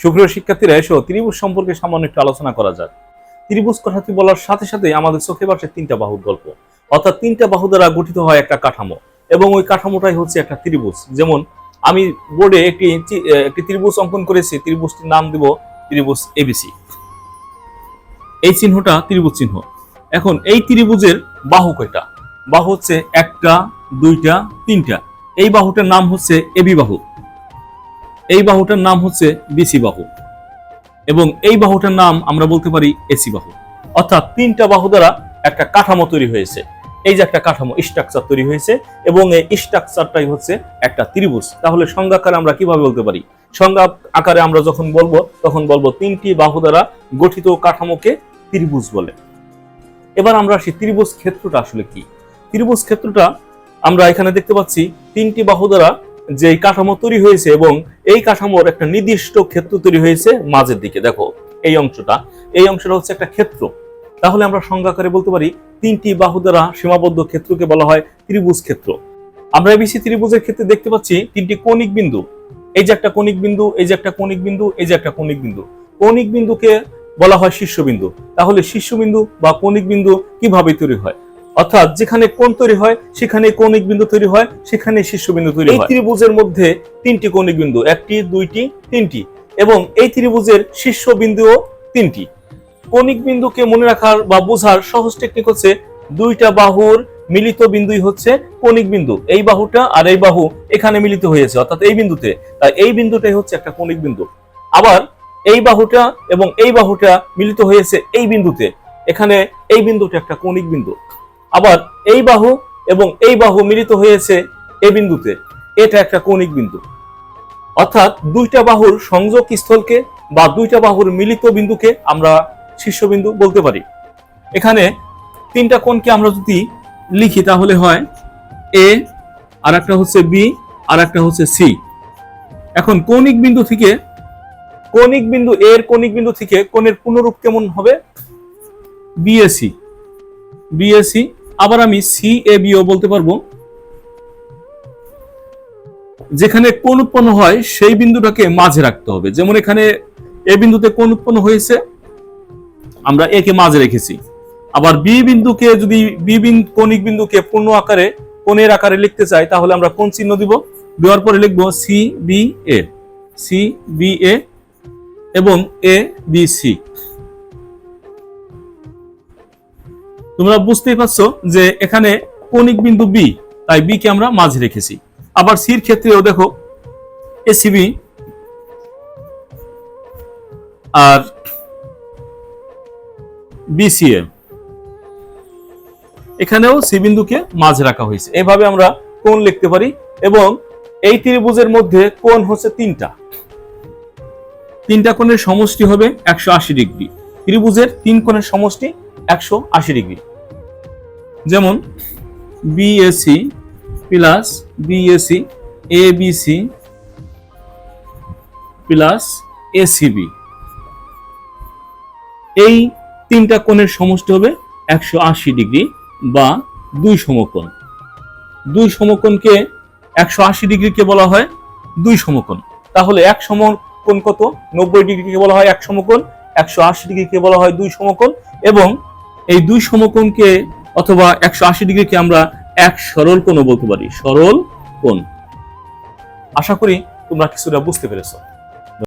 সুপ্রিয় শিক্ষার্থীরা, এসো, ত্রিভুজ সম্পর্কে সামান্য একটু আলোচনা করা যাক। ত্রিভুজ কথাটি বলার সাথে সাথে আমাদের চোখে বাসে তিনটা বাহুর গল্প। অর্থাৎ তিনটা বাহু দ্বারা গঠিত হয় একটা কাঠামো এবং ওই কাঠামোটাই হচ্ছে একটা ত্রিভুজ। যেমন, আমি বোর্ডে একটি একটি ত্রিভুজ অঙ্কন করেছি, ত্রিভুজটির নাম দিব ত্রিভুজ এবিসি এই চিহ্নটা ত্রিভুজ চিহ্ন। এখন, এই ত্রিভুজের বাহু কয়টা? বাহু হচ্ছে একটা, দুইটা, তিনটা। এই বাহুটার নাম হচ্ছে এবি বাহু। এই বাহুটার নাম হচ্ছে বিসি বাহু। এবং এই বাহুটার নাম আমরা বলতে পারি এসি বাহু। অর্থাৎ তিনটা বাহু দ্বারা একটা কাঠামো তৈরি হয়েছে। এই যে একটা কাঠামো স্ট্রাকচার তৈরি হয়েছে এবং এই স্ট্রাকচারটাই হচ্ছে একটা ত্রিভুজ। তাহলে সংজ্ঞাকারে আমরা কীভাবে বলতে পারি? সংজ্ঞা আকারে আমরা যখন বলব, তখন বলব তিনটি বাহু দ্বারা গঠিত কাঠামোকে ত্রিভুজ বলে। এবার আমরা আসি ত্রিভুজ ক্ষেত্রটা আসলে কি? ত্রিভুজ ক্ষেত্রটা আমরা এখানে দেখতে পাচ্ছি তিনটি বাহু দ্বারা যে কাঠামো তৈরি হয়েছে এবং এই কাঠামোর একটা নির্দিষ্ট ক্ষেত্র তৈরি হয়েছে মাঝের দিকে। দেখো, এই অংশটা এই অংশটা হচ্ছে একটা ক্ষেত্র। তাহলে আমরা সংজ্ঞাকারে বলতে পারি তিনটি বাহু দ্বারা সীমাবদ্ধ ক্ষেত্রকে বলা হয় ত্রিভুজ ক্ষেত্র। আমরা এবিসি ত্রিভুজের ক্ষেত্রে দেখতে পাচ্ছি তিনটি কৌণিক বিন্দু। এই যে একটা কৌণিক বিন্দু, এই যে একটা কৌণিক বিন্দু, এই যে একটা কৌণিক বিন্দু। কৌণিক বিন্দুকে বলা হয় শীর্ষবিন্দু। তাহলে শীর্ষবিন্দু বা কৌণিক বিন্দু কীভাবে তৈরি হয়? অর্থাৎ যেখানে কোণ তৈরি হয় সেখানে কৌণিক বিন্দু তৈরি হয় সেখানে শীর্ষবিন্দু তৈরি হয়। ত্রিভুজের মধ্যে তিনটি কৌণিক বিন্দু একটি দুইটি তিনটি এবং এই ত্রিভুজের শীর্ষ বিন্দুও তিনটি। কৌণিক বিন্দুকে মনে রাখার বা বোঝার সহজ টেকনিক হচ্ছে দুইটা বাহুর মিলিত বিন্দুই হচ্ছে কৌণিক বিন্দু। এই বাহুটা আর এই বাহু এখানে মিলিত হয়েছে অর্থাৎ এই বিন্দুতে। তাই এই বিন্দুটাই হচ্ছে একটা কৌণিক বিন্দু। আবার এই বাহুটা এবং এই বাহুটা মিলিত হয়েছে এই বিন্দুতে। এখানে এই বিন্দুটা একটা কৌণিক বিন্দু। আবার এই বাহু এবং এই বাহু মিলিত হয়েছে এ বিন্দুতে। এটা একটা কৌণিক বিন্দু। অর্থাৎ দুইটা বাহুর সংযোগ স্থলকে বা দুইটা বাহুর মিলিত বিন্দুকে আমরা শীর্ষবিন্দু বলতে পারি। এখানে তিনটা কোণকে আমরা যদি লিখি তাহলে হয় এ আর একটা হচ্ছে বি আর একটা হচ্ছে সি এখন কৌণিক বিন্দু থেকে, কৌণিক বিন্দু এর কৌণিক বিন্দু থেকে কোণের পুনরূপ কেমন হবে? বিএসি বিএসি আবার আমি সি, এ বিও বলতে পারব। যেখানে কোন উৎপন্ন হয়, সেই বিন্দুটাকে মাঝে রাখতে হবে। যেমন এখানে এ বিন্দুতে কোন উৎপন্ন হয়েছে, আমরা এ কে মাঝে রেখেছি। আবার বি বিন্দুকে যদি বি বিন্দু কৌণিক বিন্দুকে পূর্ণ আকারে, কোণের আকারে লিখতে চাই, তাহলে আমরা কোন চিহ্ন দিব। দেওয়ার পরে লিখব C, B, A. C, B, A এবং এ, বি, সি। তোমরা বুঝতেই পারছ যে এখানে কৌণিক বিন্দু বি তাই বি কে আমরা মাঝে রেখেছি। আবার সির ক্ষেত্রেও দেখো এসিবি আর বিসিএ এখানেও সি বিন্দুকে মাঝে রাখা হয়েছে। এভাবে আমরা কোণ লিখতে পারি এবং এই ত্রিভুজের মধ্যে কোণ হচ্ছে তিনটা। তিনটা কোণের সমষ্টি হবে একশো আশি ডিগ্রি। ত্রিভুজের তিন কোণের সমষ্টি একশো আশি ডিগ্রি। যেমন BAC plus BAC A BC plus ACB এই তিনটা কোণের সমষ্টি হবে একশো আশি ডিগ্রি বা দুই সমকোণ। দুই সমকোণকে একশো আশি ডিগ্রিকে বলা হয় দুই সমকোণ। তাহলে এক সমকোণ কত? নব্বই ডিগ্রিকে বলা হয় এক সমকোণ, একশো আশি ডিগ্রিকে বলা হয় দুই সমকোণ এবং এই দুই সমকোণকে অথবা একশো আশি ডিগ্রিকে আমরা এক সরল কোণও বলতে পারি। সরল কোণ। আশা করি তোমরা কিছুটা বুঝতে পেরেছ।